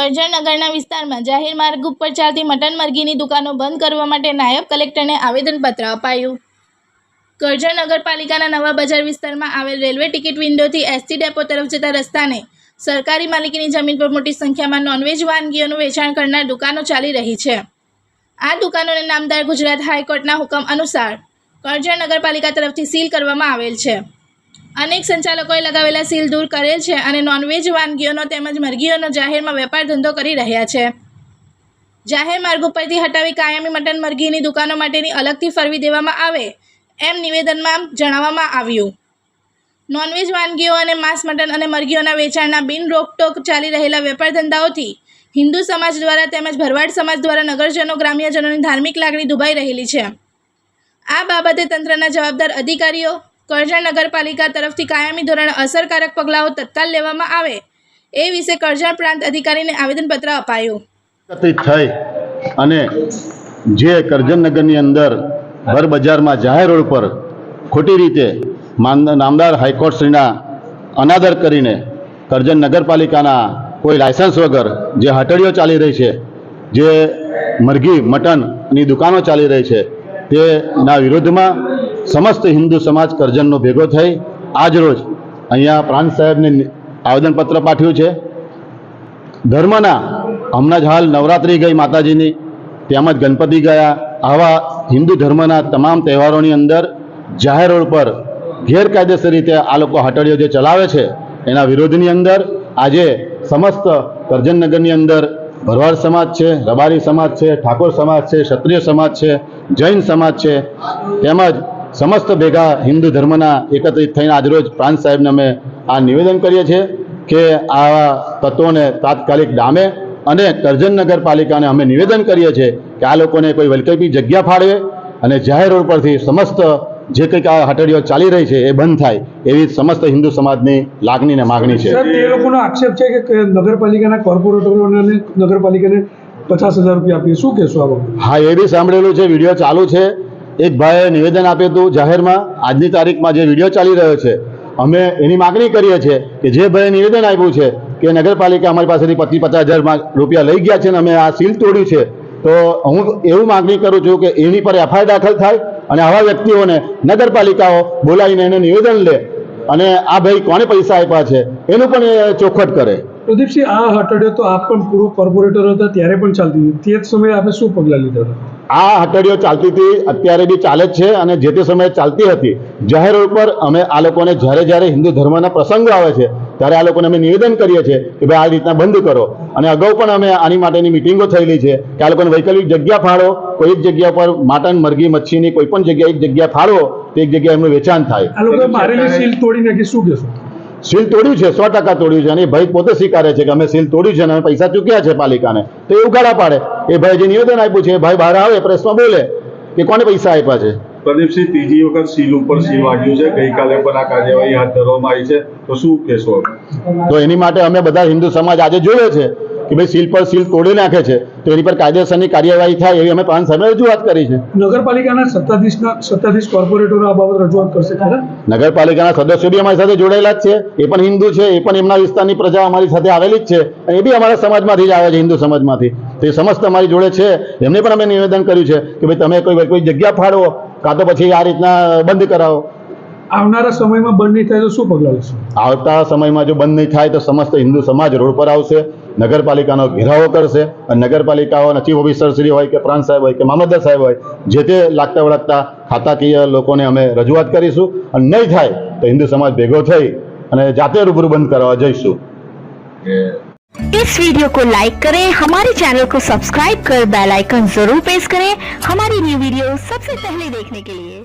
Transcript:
કરજણનગરના વિસ્તારમાં જાહેર માર્ગ ઉપર ચાલતી મટન મરઘીની દુકાનો બંધ કરવા માટે નાયબ કલેક્ટરને આવેદનપત્ર અપાયું. કરજણ નગરપાલિકાના નવા બજાર વિસ્તારમાં આવેલ રેલવે ટિકિટ વિન્ડોથી એસટી ડેપો તરફ જતા રસ્તાને સરકારી માલિકીની જમીન પર મોટી સંખ્યામાં નોનવેજ વાનગીઓનું વેચાણ કરનાર દુકાનો ચાલી રહી છે. આ દુકાનોને નામદાર ગુજરાત હાઈકોર્ટના હુકમ અનુસાર કરજણ નગરપાલિકા તરફથી સીલ કરવામાં આવેલ છે. અનેક સંચાલકોએ લગાવેલા સીલ દૂર કરેલ છે અને નોનવેજ વાનગીઓનો તેમજ મરઘીઓનો જાહેરમાં વેપાર ધંધો કરી રહ્યા છે. જાહેર માર્ગ ઉપરથી હટાવી કાયમી મટન મરઘીની દુકાનો માટેની અલગથી ફરવી દેવામાં આવે એમ નિવેદનમાં જણાવવામાં આવ્યું. નોનવેજ વાનગીઓ અને માંસ મટન અને મરઘીઓના વેચાણના બિન રોકટોક ચાલી રહેલા વેપાર ધંધાઓથી હિન્દુ સમાજ દ્વારા તેમજ ભરવાડ સમાજ દ્વારા નગરજનો, ગ્રામ્યજનોની ધાર્મિક લાગણી દુભાઈ રહેલી છે. આ બાબતે તંત્રના જવાબદાર અધિકારીઓ કરજણ નગરપાલિકા તરફથી કાયમી ધોરણે અસરકારક પગલાઓ તત્કાલ લેવામાં આવે એ વિશે કરજણ પ્રાંત અધિકારીને આવેદનપત્ર અપાયું. થઈ અને જે કરજણનગરની અંદર ભર બજારમાં જાહેર રોડ પર ખોટી રીતે નામદાર હાઈકોર્ટશ્રીના અનાદર કરીને કરજણ નગરપાલિકાના કોઈ લાયસન્સ વગર જે હટડીઓ ચાલી રહી છે, જે મરઘી, મટનની દુકાનો ચાલી રહી છે, તેના વિરોધમાં સમસ્ત હિન્દુ સમાજ કરજણનો ભેગો થઈ આજ રોજ અહીંયા પ્રાંત સાહેબને આવેદનપત્ર પાઠવ્યું છે. ધર્મના હમણાં જ હાલ નવરાત્રિ ગઈ માતાજીની તેમજ ગણપતિ ગયા. આવા હિન્દુ ધર્મના તમામ તહેવારોની અંદર જાહેર રોડ પર ગેરકાયદેસર રીતે આ લોકો હટડીઓ જે ચલાવે છે, એના વિરોધની અંદર આજે સમસ્ત કરજણનગરની અંદર ભરવાડ સમાજ છે, રબારી સમાજ છે, ઠાકોર સમાજ છે, ક્ષત્રિય સમાજ છે, જૈન સમાજ છે, તેમજ સમસ્ત ભેગા હિન્દુ ધર્મના એકત્રિત થઈને આજરોજ પ્રાંત સાહેબને અમે આ નિવેદન કરીએ છીએ કે આવા તત્વોને તાત્કાલિક ડામે અને કરજણ નગરપાલિકાને અમે નિવેદન કરીએ છીએ કે આ લોકોને કોઈ વૈકલ્પિક જગ્યા ફાળવે અને જાહેર રોડ પરથી સમસ્ત જે કંઈક આ હટડીઓ ચાલી રહી છે એ બંધ થાય એવી સમસ્ત હિન્દુ સમાજની લાગણી અને માગણી છે. એ લોકોનો આક્ષેપ છે કે નગરપાલિકાના કોર્પોરેટરોને નગરપાલિકાને પચાસ હજાર રૂપિયા આપીએ. શું કહેશો આ હા એ બી સાંભળેલું છે વીડિયો ચાલુ છે. એક ભાઈએ નિવેદન આપ્યું હતું જાહેરમાં, આજની તારીખમાં જે વીડિયો ચાલી રહ્યો છે, અમે એની માગણી કરીએ છીએ કે જે ભાઈએ નિવેદન આપ્યું છે કે નગરપાલિકા અમારી પાસેથી પચીસ પચાસ હજારમાં રૂપિયા લઈ ગયા છે અને અમે આ સીલ તોડ્યું છે, તો હું એવું માગણી કરું છું કે એની પર એફઆઈઆર દાખલ થાય અને આવા વ્યક્તિઓને નગરપાલિકાઓ બોલાવીને એને નિવેદન લે અને આ ભાઈ કોને પૈસા આપ્યા છે, એનું પણ એ ચોખવટ કરે. પ્રદીપસિંહ, આ હટડ્યો તો આપ પણ પૂર્વ કોર્પોરેટર હતા, ત્યારે પણ ચાલતી હતી. તે જ સમયે આપણે શું પગલાં લીધા હતા? આ હટડીઓ ચાલતી હતી અત્યારે બી ચાલે જ છે અને જે તે સમયે ચાલતી હતી જાહેર રોડ પર અમે આ લોકોને જ્યારે જ્યારે હિન્દુ ધર્મના પ્રસંગો આવે છે ત્યારે આ લોકોને અમે નિવેદન કરીએ છીએ કે ભાઈ આ રીતના બંધ કરો. અને અગાઉ પણ અમે આની માટેની મિટિંગો થયેલી છે કે આ લોકોને વૈકલ્પિક જગ્યા ફાળો કોઈ એક જગ્યા પર માટન મરઘી મચ્છીની કોઈ પણ જગ્યાએ એક જગ્યા ફાળવો તો એક જગ્યાએ એમનું વેચાણ થાય. આ લોકોએ મારેલી સીલ તોડી નાખી શું કહેશો? સીલ તોડ્યું છે સો ટકા તોડ્યું છે અને એ ભાઈ પોતે સ્વીકારે છે કે અમે સીલ તોડ્યું છે અને અમે પૈસા ચૂક્યા છે પાલિકાને. તો એ ઉઘાડા પાડે. એ ભાઈ જે નિવેદન આપ્યું છે એ ભાઈ બહાર આવે પ્રેસમાં બોલે કે કોને પૈસા આપ્યા છે? પ્રદીપસિંહ ત્રીજી વખત સીલ ઉપર સીલ વાગ્યું છે. ગઈકાલે પણ આ કાર્યવાહી હાથ ધરવામાં આવી છે. તો શું કહેશો? તો એની માટે અમે બધા હિન્દુ સમાજ આજે જોયો છે કે ભાઈ સીલ પર સીલ તોડી નાખે છે તો એની પર કાયદેસરની કાર્યવાહી થાય એવી અમે પાંચ સામે રજૂઆત કરી છે. નગરપાલિકાના સત્તાધીશના સત્તાધીશ કોર્પોરેટરો આ બાબત રજૂઆત કરશે ખરા? નગરપાલિકાના સદસ્યો બી અમારી સાથે જોડાયેલા જ છે એ પણ હિન્દુ છે એ પણ એમના વિસ્તારની પ્રજા અમારી સાથે આવેલી જ છે અને એ બી અમારા સમાજમાંથી જ આવે છે હિન્દુ સમાજમાંથી. તો એ સમસ્ત અમારી જોડે છે એમને પણ અમે નિવેદન કર્યું છે કે ભાઈ તમે કોઈ કોઈ જગ્યા ફાળવો કાં તો પછી આ રીતના બંધ કરાવો. આવનારા સમયમાં બંધ નહીં થાય તો શું પગલાં લેશો? આવતા સમયમાં જો બંધ નહીં થાય તો સમસ્ત હિન્દુ સમાજ રોડ પર આવશે નગરપાલિકાનો ઘેરાવો કરશે અને નગરપાલિકાઓના ચીફ ઓફિસર શ્રી હોય કે પ્રાંત સાહેબ હોય કે મામલતદાર સાહેબ હોય જે તે લાગતા વળગતા ખાતાકીય લોકોને અમે રજૂઆત કરીશું અને નહીં થાય તો હિન્દુ સમાજ ભેગો થઈ અને જાતે રૂબરૂ બંધ કરવા જઈશું इस वीडियो को लाइक करें हमारे चैनल को सब्सक्राइब कर बेल आइकन जरूर प्रेस करें हमारी न्यू वीडियो सबसे पहले देखने के लिए